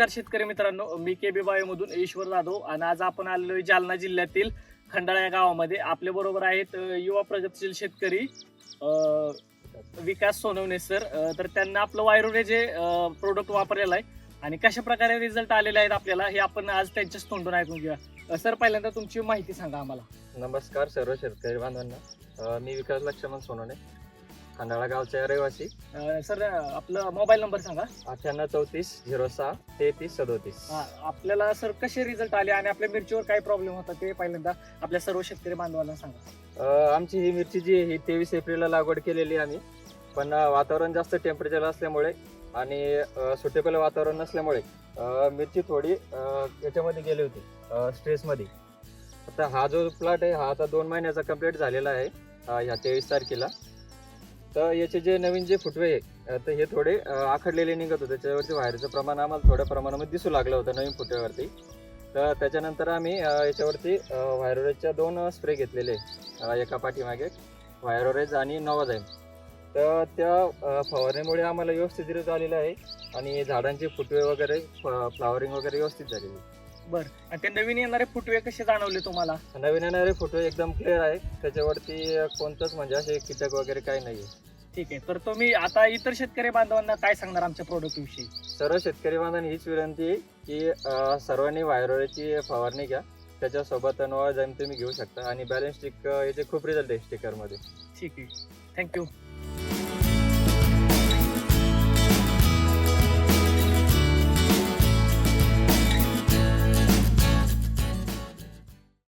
नमस्कार शेतकरी मित्रांनो मी के बी मधून ईश्वर जाधव आणि आज आपण आलेलो आहे जालना जिल्ह्यातील खंडाळा या गावामध्ये. आपल्या बरोबर आहेत युवा प्रगतशील शेतकरी विकास सोनवणे सर. तर त्यांना आपलं वायरोने जे प्रोडक्ट वापरलेलं आहे आणि कशा प्रकारे रिझल्ट आलेले आहेत आपल्याला हे आपण आज त्यांच्याच तोंडून ऐकून घ्या सर पहिल्यांदा तुमची माहिती सांगा आम्हाला. नमस्कार सर्व शेतकरी बांधवांना. मी विकास लक्ष्मण सोनवणे. खंडाळा गावचा रहिवासी. अ, सर आपलं मोबाईल नंबर सांगा. अठ्ठ्याण्णव चौतीस झिरो सहा तेहतीस सदोतीस. हा, आपल्याला सर कसे रिझल्ट आले आणि आपल्या मिरचीवर काय प्रॉब्लेम होता ते पहिल्यांदा आपल्या सर्व शेतकरी बांधवांना सांगा. अ, आमची ही मिरची जी आहे ही तेवीस एप्रिलला लागवड केलेली आम्ही. पण अ, वातावरण जास्त टेम्परेचर असल्यामुळे आणि सुटेबल वातावरण नसल्यामुळे अ, मिरची थोडी अ, याच्यामध्ये गेली होती स्ट्रेसमध्ये आता हा जो प्लॉट आहे हा आता दोन महिन्याचा कंप्लीट झालेला आहे अ, ह्या तेवीस तारखेला. तर याचे जे नवीन जे फुटवे आहे तर हे थोडे आखडलेले निघत होते. त्याच्यावरती वायरचं प्रमाण आम्हाला थोड्या प्रमाणामध्ये दिसू लागलं होतं नवीन फुटव्यावरती. तर त्याच्यानंतर आम्ही याच्यावरती व्हायरोरेजच्या दोन स्प्रे घेतलेले एका पाठीमागे व्हायरोरेज आणि नवाजाईम तर त्या फवारणीमुळे आम्हाला व्यवस्थित रिझल्ट आलेला आहे आणि झाडांचे फुटवे वगैरे फ्लावरिंग वगैरे व्यवस्थित झालेली आहे. बरं. आणि ते नवीन येणारे फुटवे कसे जाणवले तुम्हाला? नवीन येणारे फुटवे एकदम क्लिअर आहे त्याच्यावरती कोणतंच म्हणजे असे कीटक वगैरे काही नाही ठीक आहे. तर तुम्ही आता इतर शेतकरी बांधवांना काय सांगणार आमच्या प्रोडक्ट विषयी? सर्व शेतकरी बांधवांनी हीच विनंती आहे की अ, सर्वांनी व्हायरोची फवारणी घ्या. त्याच्यासोबत नवा जाईम तुम्ही घेऊ शकता. आणि बॅलन्स स्टिक याचे खूप रिझल्ट आहे स्टिकरमध्ये ठीक आहे. थँक्यू